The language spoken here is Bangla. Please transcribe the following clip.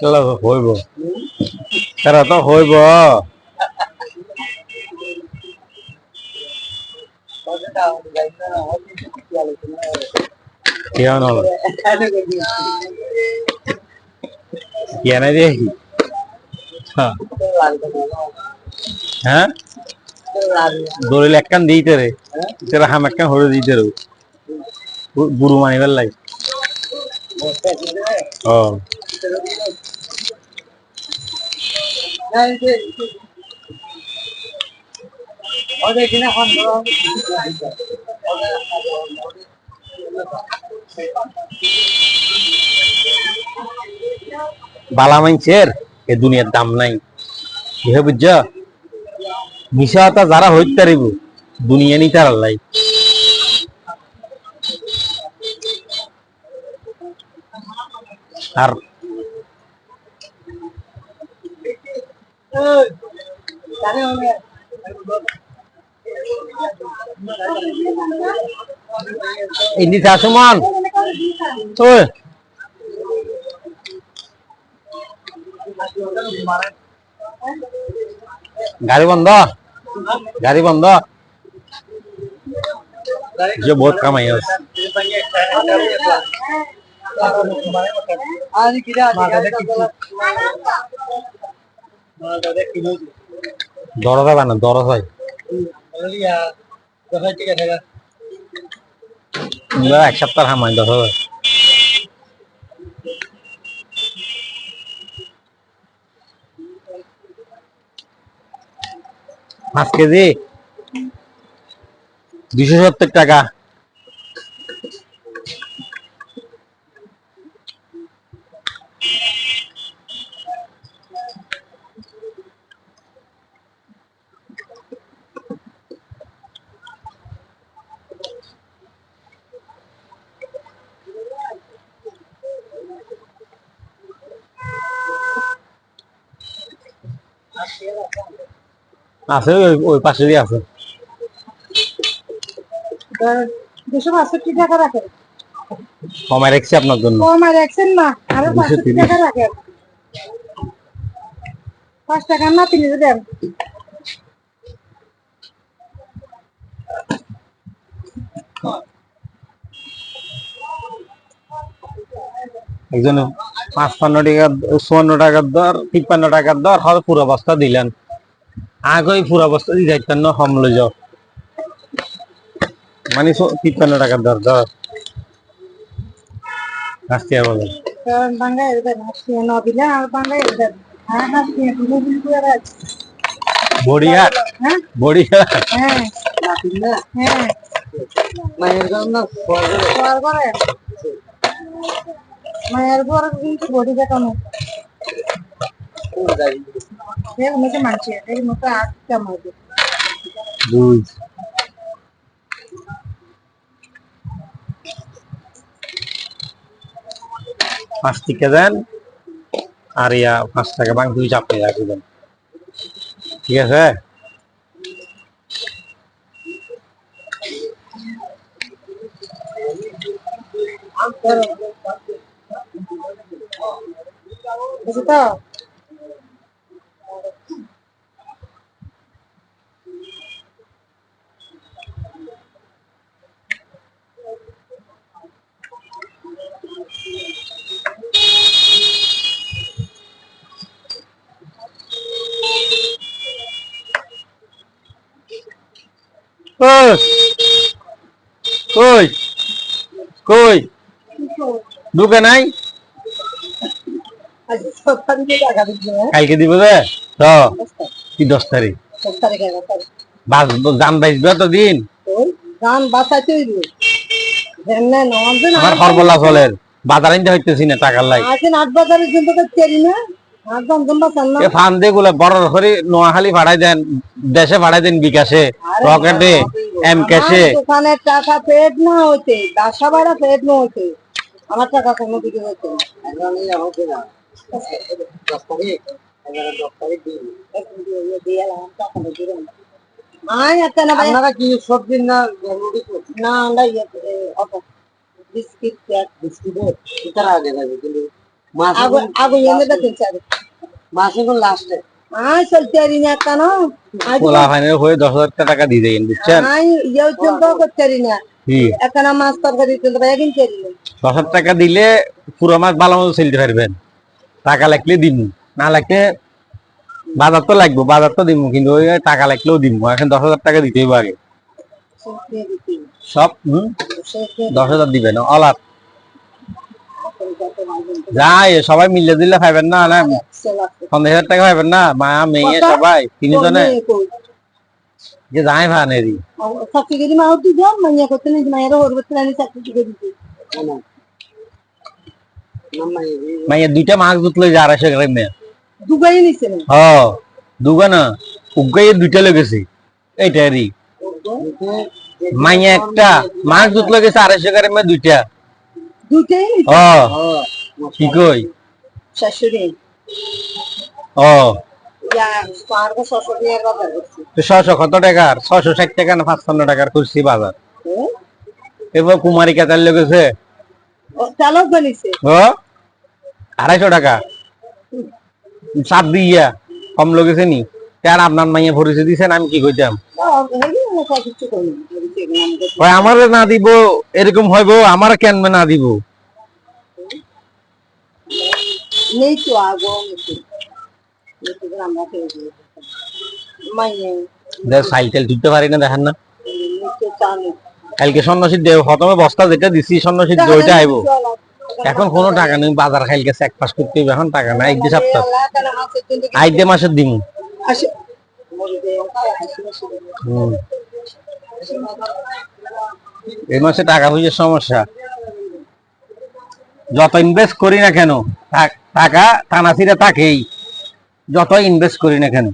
তাহলে তো হইব। তারা তো হইব। কেন কেন দেখি হ্যাঁ। হ্যাঁ? দলিল একখান দিতে রে। তেরা হাম একখান হরে দিতে রে। বুড়ু মানিবার লাই ও বালা মাইনছের, এ দুনিয়ার দাম নাই। বুঝে বুঝছ? মিশা হতা যারা হইতে পারিব দুনিয়া নি তার লাই আর ইন্দি চাষমান ওই গাড়ি বন্ধ গাড়ি বন্ধ যে বহুত কামাই আছে দরজা বানা দরজাই এক সপ্তাহ হামাই দশ হাজার পাঁচ কেজি? দুশো সত্তর টাকা। আছে ওই ওই পাশে দিয়ে আছে। দুশো বাষট্টি টাকা রাখেন। কমাই রাখছি আপনার জন্য। কম আর রাখছেন না আরও বাষট্টি টাকা রাখেন। পাঁচ টাকা না তিরিশ দেন। একজন পাঁচপান্ন টাকা চুয়ান্ন টাকার দর তিপ্পান্ন টাকার দর হয়তো পুরো বস্তা দিলেন। আগে পুরো বস্তা দিয়ে যাইতেন না কম লই যাও। মানে তিপ্পান্ন টাকার দর দর। বাঙ্গাই দেন হ্যাঁ রাখ বড়িঘাট হ্যাঁ? বড়িঘাট হ্যাঁ। হ্যাঁ। মায়ের ঘরে কিন্তু বডি কাটানো এর মধ্যে মানছে এর মধ্যে আট কামাবে দুই পাঁচ টিকা দেন আর ইয়া পাঁচ টাকা বাং দুই চাপে রাখবেন ঠিক আছে? বুঝলি তো ওই কই কই নাই? দিচ্ছে হ্যাঁ? কালকে দিব যে? কি দশ তারিখ? বাস বাইসবে তো দিন আমার চলের। বাজার আনতে হইতেছি না টাকার লাই আট বাজারের জন্য তো না। নোয়াখালী ভাড়াই দেশে ভাড়াই দেন বিকাশে। রকেটে এম ক্যাশে টাকা পেট না হইতে বাসা ভাড়া পেট না হইতে। আমার টাকা কোনো দিকে একটা না। ভাই। আপনারা কি সবজি না রুটি না আমরা ইয়ে বিস্কিট প্যাক আগে যাবে কিন্তু মাছ আগো আগো এনে দেখেন চাই মাছ এখন লাস্টে আয় চলতে পারি না কেন হয়ে দশ হাজার টাকা দিয়ে দেন বুঝছেন? ইয়ে করতে না। একখানা মাছ তরকারি দশ হাজার টাকা দিলে পুরো মাছ ভালো মতো চলতে পারবেন। টাকা লাগলে দিন না লাগলে বাজার তো লাগবে বাজার তো দিব কিন্তু ওই টাকা লাগলেও দিব এখন দশ হাজার টাকা দিতেই পারে। সব হম? দশ হাজার দিবেন অলাপ যাই সবাই মিলে দিলে পাইবেন না না? পঞ্চাশ হাজার টাকা পাইবেন না? মা মেয়ে সবাই তিনজনে? যে যাই ভানেরই। চাকরি করি মা উঠি যাও মাইয়া করতে নিজ মায়ের ওর করতে চাকরি করে দিতে। মাইয়া দুইটা মাছ দুতলে যা আড়াইশো গ্রাম মেয়ে দুবাই নিছে না? হ দুগা না উগাইয়ে দুইটা লেগেছে এইটারই। মাইয়া একটা মাছ দুতলে গেছে আড়াইশো গ্রাম মেয়ে দুইটা। দুটাই নিছে? কি কই? শাশুড়ি ও ছশো কত টাকার? ছশো ষাট টাকা না পাঁচপান্ন টাকার করছি বাজার? এবার লেগেছে আড়াইশো টাকা? দিয়া। কম লেগেছে নি? আর আপনার মাইয়া পরিচয় দিছেন আমি কি কইতাম? আমারে না দিব এরকম হইব আমার কেন না দিব? নেই তো। তুলতে পারি না দেখেন না। কালকে প্রথমে বস্তা যেটা দিছি ওইটা আইব। এখন কোনো টাকা নেই বাজার খাইলকে চেক পাস করতে হইবে এখন টাকা নাই সপ্তাহ। মাসের দিন এই মাসে টাকা পয়সার সমস্যা। যত ইনভেস্ট করি না কেন টাক- টানাছিরা তাকেই যত ইনভেস্ট করি না কেন